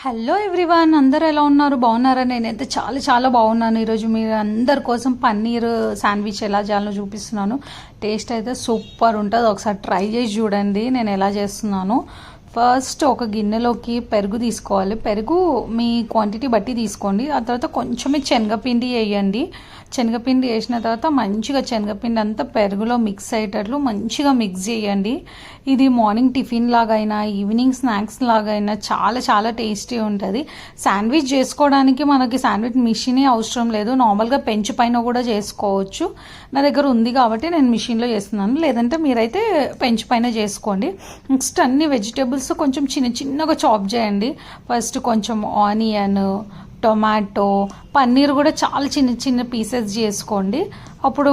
Hello everyone అందరు ఎలా ఉన్నారు? బాగున్నారా? నేనైతే చాలా చాలా బాగున్నాను. ఈరోజు మీరు అందరి కోసం పన్నీర్ శాండ్విచ్ ఎలా చేయాలో చూపిస్తున్నాను. టేస్ట్ అయితే సూపర్ ఉంటుంది. ఒకసారి ట్రై చేసి చూడండి. నేను ఎలా చేస్తున్నాను. ఫస్ట్ ఒక గిన్నెలోకి పెరుగు తీసుకోవాలి. పెరుగు మీ క్వాంటిటీ బట్టి తీసుకోండి. ఆ తర్వాత కొంచెమే శనగపిండి వేయండి. శనగపిండి వేసిన తర్వాత మంచిగా శనగపిండి అంతా పెరుగులో మిక్స్ అయ్యేటట్లు మంచిగా మిక్స్ చేయండి. ఇది మార్నింగ్ టిఫిన్ లాగైనా ఈవినింగ్ స్నాక్స్ లాగైనా చాలా చాలా టేస్టీ ఉంటుంది. శాండ్విచ్ చేసుకోవడానికి మనకి శాండ్విచ్ మిషనే అవసరం లేదు. నార్మల్గా పెంచు పైన కూడా చేసుకోవచ్చు. నా దగ్గర ఉంది కాబట్టి నేను మిషన్లో చేస్తున్నాను. లేదంటే మీరైతే పెంచు పైన చేసుకోండి. నెక్స్ట్ అన్ని వెజిటేబుల్స్ సో కొంచెం చిన్న చిన్నగా చాప్ చేయండి. ఫస్ట్ కొంచెం ఆనియన్ టొమాటో పన్నీర్ కూడా చాలా చిన్న చిన్న పీసెస్ చేసుకోండి. అప్పుడు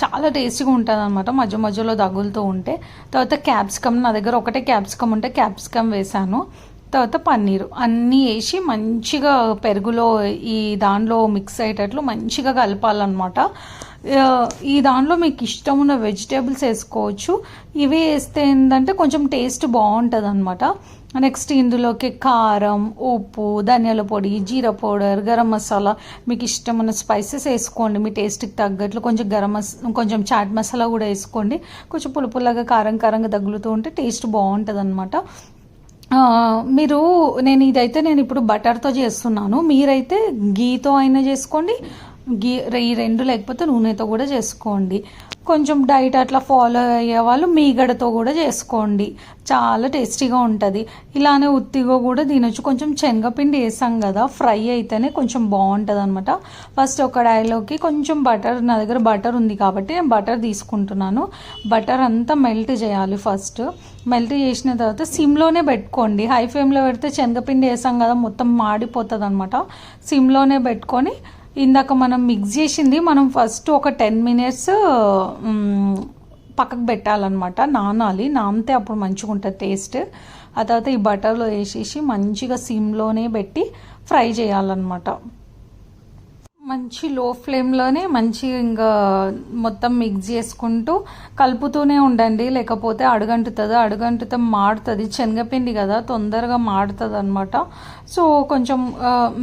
చాలా టేస్టీగా ఉంటుంది అనమాట మధ్య మధ్యలో తగులుతూ ఉంటే. తర్వాత క్యాప్సికమ్ నా దగ్గర ఒకటే క్యాప్సికమ్ ఉంటే క్యాప్సికమ్ వేసాను. తర్వాత పన్నీరు అన్నీ వేసి మంచిగా పెరుగులో ఈ దానిలో మిక్స్ అయ్యేటట్లు మంచిగా కలపాలన్నమాట. ఈ దానిలో మీకు ఇష్టం ఉన్న వెజిటేబుల్స్ వేసుకోవచ్చు. ఇవి వేస్తే ఏంటంటే కొంచెం టేస్ట్ బాగుంటుంది అనమాట నెక్స్ట్ ఇందులోకి కారం ఉప్పు ధనియాల పొడి జీరా పౌడర్ గరం మసాలా మీకు ఇష్టం ఉన్న స్పైసెస్ వేసుకోండి. మీ టేస్ట్కి తగ్గట్లు కొంచెం గరం మస కొంచెం చాట్ మసాలా కూడా వేసుకోండి. కొంచెం పులుపులాగా కారం కారంగా తగులుతూ ఉంటే టేస్ట్ బాగుంటుంది అనమాట మీరు నేను ఇదైతే నేను ఇప్పుడు బటర్తో చేస్తున్నాను. మీరైతే గీతో అయినా చేసుకోండి. గీ ఈ రెండు లేకపోతే నూనెతో కూడా చేసుకోండి. కొంచెం డైట్ అట్లా ఫాలో అయ్యే వాళ్ళు మీగడతో కూడా చేసుకోండి. చాలా టేస్టీగా ఉంటుంది. ఇలానే ఉత్తిగా కూడా తినొచ్చు. కొంచెం శనగపిండి వేసాం కదా ఫ్రై అయితేనే కొంచెం బాగుంటుంది అనమాట ఫస్ట్ ఒక డైలోకి కొంచెం బటర్ నా దగ్గర బటర్ ఉంది కాబట్టి నేను బటర్ తీసుకుంటున్నాను. బటర్ అంతా మెల్ట్ చేయాలి ఫస్ట్. మెల్ట్ చేసిన తర్వాత సిమ్లోనే పెట్టుకోండి. హై ఫ్లేమ్లో పెడితే శనగపిండి వేసాం కదా మొత్తం మాడిపోతుంది అనమాట సిమ్లోనే పెట్టుకొని ఇందాక మనం మిక్స్ చేసింది మనం ఫస్ట్ ఒక టెన్ మినిట్స్ పక్కకు పెట్టాలన్నమాట. నానాలి నానితే అప్పుడు మంచిగా ఉంటుంది టేస్ట్ ఆ తర్వాత ఈ బటర్లో వేసేసి మంచిగా సిమ్లోనే పెట్టి ఫ్రై చేయాలన్నమాట. మంచి లో ఫ్లేమ్లోనే మంచి ఇంకా మొత్తం మిక్స్ చేసుకుంటూ కలుపుతూనే ఉండండి. లేకపోతే అడుగంటుతుంది అడుగంటుతో మాడుతుంది. శనగపిండి కదా తొందరగా మాడుతుంది అనమాట సో కొంచెం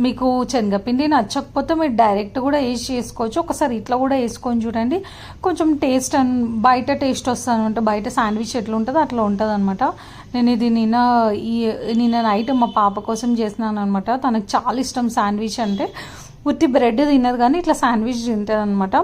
మీకు శనగపిండి నచ్చకపోతే మీరు డైరెక్ట్ కూడా వేసి చేసుకోవచ్చు. ఒకసారి ఇట్లా కూడా వేసుకొని చూడండి. కొంచెం టేస్ట్ అన్ బయట టేస్ట్ వస్తుంది అనమాట బయట శాండ్విచ్ ఎట్లా ఉంటుందో అట్లా ఉంటుంది అనమాట నేను ఇది నిన్న ఈ నిన్న నైట్ మా పాప కోసం చేసినాను అనమాట తనకు చాలా ఇష్టం శాండ్విచ్ అంటే. ఉత్తి బ్రెడ్ తినదు కానీ ఇట్లా శాండ్విచ్ తింటుంది అనమాట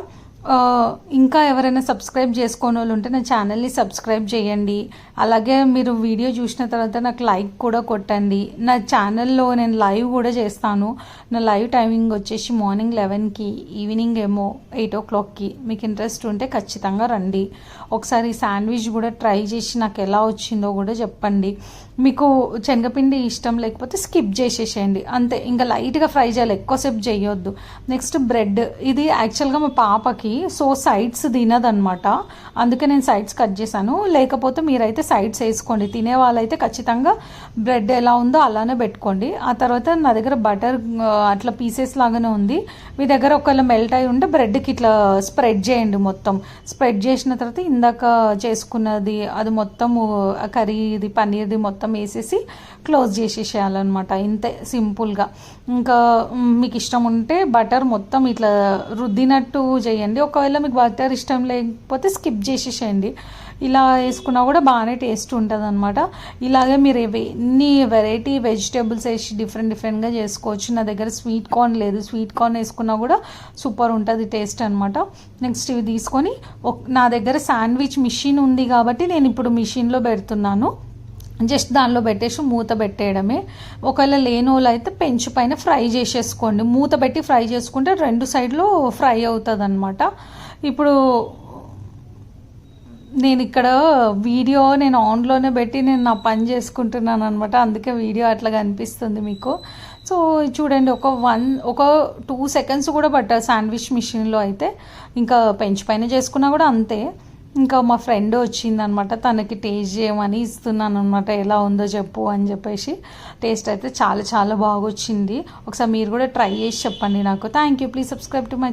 ఇంకా ఎవరైనా సబ్స్క్రైబ్ చేసుకోని వాళ్ళు ఉంటే నా ఛానల్ని సబ్స్క్రైబ్ చేయండి. అలాగే మీరు వీడియో చూసిన తర్వాత నాకు లైక్ కూడా కొట్టండి. నా ఛానల్లో నేను లైవ్ కూడా చేస్తాను. నా లైవ్ టైమింగ్ వచ్చేసి మార్నింగ్ లెవెన్కి ఈవినింగ్ ఏమో ఎయిట్ ఓ క్లాక్కి. మీకు ఇంట్రెస్ట్ ఉంటే ఖచ్చితంగా రండి. ఒకసారి శాండ్విచ్ కూడా ట్రై చేసి నాకు ఎలా వచ్చిందో కూడా చెప్పండి. మీకు శనగపిండి ఇష్టం లేకపోతే స్కిప్ చేసేసేయండి. అంతే ఇంకా లైట్గా ఫ్రై చేయాలి ఎక్కువసేపు చేయొద్దు. Next bread. ఇది యాక్చువల్గా మా పాపకి సో సైడ్స్ తినదనమాట అందుకే నేను సైడ్స్ కట్ చేశాను. లేకపోతే మీరైతే సైడ్స్ వేసుకోండి. తినే వాళ్ళైతే ఖచ్చితంగా బ్రెడ్ ఎలా ఉందో అలానే పెట్టుకోండి. ఆ తర్వాత నా దగ్గర బటర్ అట్లా పీసెస్ లాగానే ఉంది. మీ దగ్గర ఒకవేళ మెల్ట్ అయి ఉంటే బ్రెడ్కి ఇట్లా స్ప్రెడ్ చేయండి మొత్తం. స్ప్రెడ్ చేసిన తర్వాత ఇందాక చేసుకున్నది అది మొత్తం కర్రీది పన్నీర్ది మొత్తం వేసేసి క్లోజ్ చేసేసేయాలన్నమాట. ఇంతే సింపుల్గా ఇంకా మీకు ఇష్టం ఉంటే బటర్ మొత్తం ఇట్లా రుద్దినట్టు చేయండి. ఒకవేళ మీకు బటర్ ఇష్టం లేకపోతే స్కిప్ చేసేసేయండి. ఇలా వేసుకున్నా కూడా బాగానే టేస్ట్ ఉంటుంది అనమాట ఇలాగే మీరు ఎన్ని వెరైటీ వెజిటేబుల్స్ వేసి డిఫరెంట్ డిఫరెంట్గా చేసుకోవచ్చు. నా దగ్గర స్వీట్ కార్న్ లేదు. స్వీట్ కార్న్ వేసుకున్నా కూడా సూపర్ ఉంటుంది టేస్ట్ అనమాట నెక్స్ట్ ఇవి తీసుకొని నా దగ్గర శాండ్విచ్ మిషన్ ఉంది కాబట్టి నేను ఇప్పుడు మిషన్లో పెడుతున్నాను. జస్ట్ దానిలో పెట్టేసి మూత పెట్టేయడమే. ఒకవేళ లేని వాళ్ళు అయితే పెంచు పైన ఫ్రై చేసేసుకోండి. మూత పెట్టి ఫ్రై చేసుకుంటే రెండు సైడ్లో ఫ్రై అవుతుంది అనమాట ఇప్పుడు నేను ఇక్కడ వీడియో నేను ఆన్లోనే పెట్టి నేను నా పని చేసుకుంటున్నాను అనమాట అందుకే వీడియో అట్లా కనిపిస్తుంది మీకు. సో చూడండి ఒక వన్ ఒక టూ సెకండ్స్ కూడా పట్టారు శాండ్విచ్ మిషన్లో అయితే. ఇంకా పెంచు పైన చేసుకున్నా కూడా అంతే. ఇంకా మా ఫ్రెండ్ వచ్చిందనమాట. తనకి టేస్ట్ చేయమని ఇస్తున్నాను అనమాట ఎలా ఉందో చెప్పు అని చెప్పేసి. టేస్ట్ అయితే చాలా చాలా బాగా వచ్చింది ఒకసారి మీరు కూడా ట్రై చేసి చెప్పండి నాకు. Thank you please subscribe to my